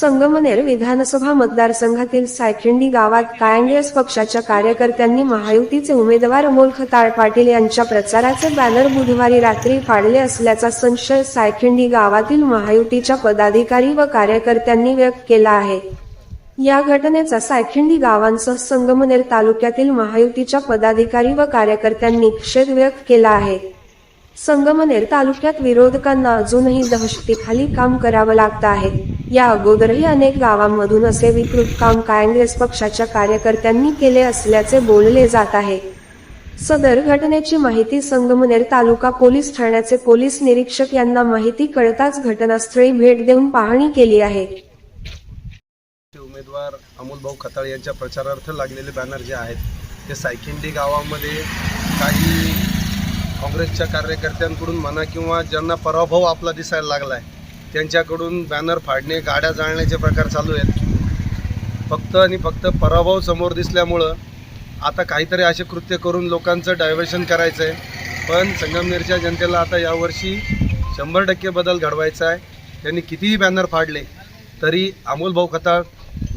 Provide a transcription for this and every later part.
संगमनेर विधानसभा मतदारसंघातील सायखिंडी गावात काँग्रेस पक्षाच्या कार्यकर्त्यांनी महायुतीचे उमेदवार अमोल खताळ पाटील यांच्या प्रचाराचे बॅनर बुधवारी रात्री फाडले असल्याचा संशय सायखिंडी गावातील महायुतीच्या पदाधिकारी व कार्यकर्त्यांनी व्यक्त केला आहे. या घटनेचा सायखिंडी गावांसह संगमनेर तालुक्यातील महायुतीच्या पदाधिकारी व कार्यकर्त्यांनी निषेध व्यक्त केला आहे. संगमनेर तालुक्यात विरोधकांना अजूनही दहशतीखाली काम करावं लागतं आहे. या अगोदरही अनेक गावांमधून असे विकृत काम काँग्रेस पक्षाच्या कार्यकर्त्यांनी केले असल्याचे बोलले जात आहे. सदर घटनेची माहिती संगमनेर तालुका पोलीस ठाण्याचे पोलीस निरीक्षक यांना माहिती कळताच घटनास्थळी भेट देऊन पाहणी केली आहे. उमेदवार अमोल भाऊ खताळ यांच्या प्रचारार्थ लागलेले बॅनर जे आहेत ते सायखिंडी गावामध्ये काही काँग्रेसच्या कार्यकर्त्यांकडून म्हणा किंवा ज्यांना पराभव आपला दिसायला लागला आहे त्यांच्याकडून बॅनर फाडणे गाड्या जाळण्याचे प्रकार चालू आहेत. फक्त आणि फक्त पराभव समोर दिसल्यामुळं आता काहीतरी असे कृत्य करून लोकांचं डायव्हर्शन करायचं आहे पण संगमनेरच्या जनतेला आता यावर्षी शंभर टक्के बदल घडवायचा आहे. त्यांनी कितीही बॅनर फाडले तरी अमोल भाऊ खताळ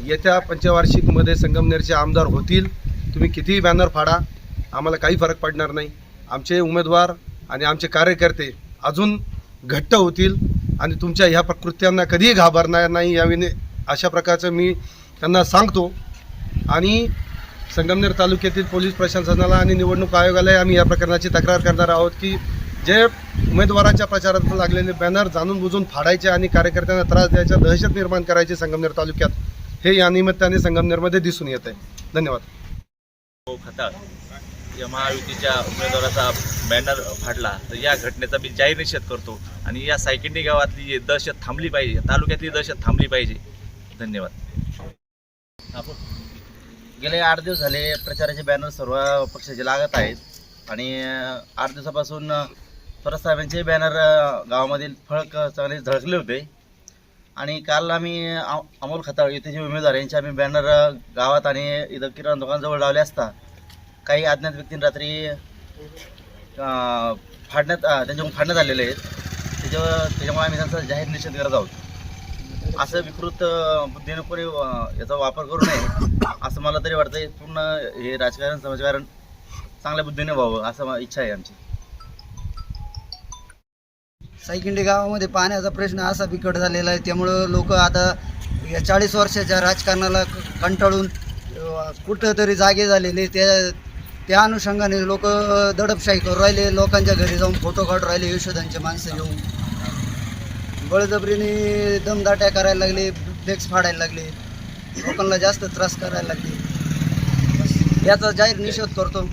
येत्या पंचवार्षिकमध्ये संगमनेरचे आमदार होतील. तुम्ही कितीही बॅनर फाडा आम्हाला काही फरक पडणार नाही. आमचे उमेदवार आणि आमचे कार्यकर्ते अजून घट्ट होतील. आणि तुमच्या ह्या प्रकृत्यांना कधीही घाबरणार नाही याविने अशा प्रकारचं मी त्यांना सांगतो. आणि संगमनेर तालुक्यातील पोलीस प्रशासनाला आणि निवडणूक आयोगालाही आम्ही या प्रकरणाची तक्रार करणार आहोत की जे उमेदवाराच्या प्रचारात लागलेले बॅनर जाणून बुजून फाडायचे आणि कार्यकर्त्यांना त्रास द्यायचा दहशत निर्माण करायची संगमनेर तालुक्यात हे या निमित्ताने संगमनेरमध्ये दिसून येत आहे. धन्यवाद. हो, या महायुतीच्या उमेदवाराचा बॅनर फाडला तर या घटनेचा मी जाहीर निषेध करतो. आणि या सायकिंडी गावातली जी दहशत थांबली पाहिजे तालुक्यातली दहशत थांबली पाहिजे. धन्यवाद. गेले आठ दिवस झाले प्रचाराचे बॅनर सर्व पक्षाचे लागत आहेत. आणि आठ दिवसापासून अं, साहेबांचे बॅनर गावामधील फळक चांगले झळकले होते. आणि काल आम्ही अमोल खताळ युतीचे उमेदवार यांचे आम्ही बॅनर गावात आणि इथं किराणा दुकानजवळ लावले असता. काही अज्ञात व्यक्तींनी रात्री फाडण्यात त्यांच्याकडून फाडण्यात आलेले आहेत. त्याच्यावर त्याच्यामुळे आम्ही त्यांचा जाहीर निषेध करत आहोत. असं विकृत बुद्धीनं कोणी याचा वापर करू नये. असं मला तरी वाटतं पूर्ण हे राजकारण समाजकारण चांगल्या बुद्धीने व्हावं असं इच्छा आहे आमची. सायकिंडी गावामध्ये पाण्याचा प्रश्न असा बिकट झालेला आहे त्यामुळं लोक आता या चाळीस वर्षाच्या राजकारणाला क- कंटाळून कुठंतरी जागे झालेले त्या त्या अनुषंगाने लोक दडपशाही करू राहिले. लोकांच्या घरी जाऊन फोटो काढून राहिले. यशोदांचे माणसं येऊन. बळजबरीने दमदाट्या करायला लागले. फ्लेक्स फाडायला लागले. लोकांना जास्त त्रास करायला लागले. याचा जाहीर निषेध करतो.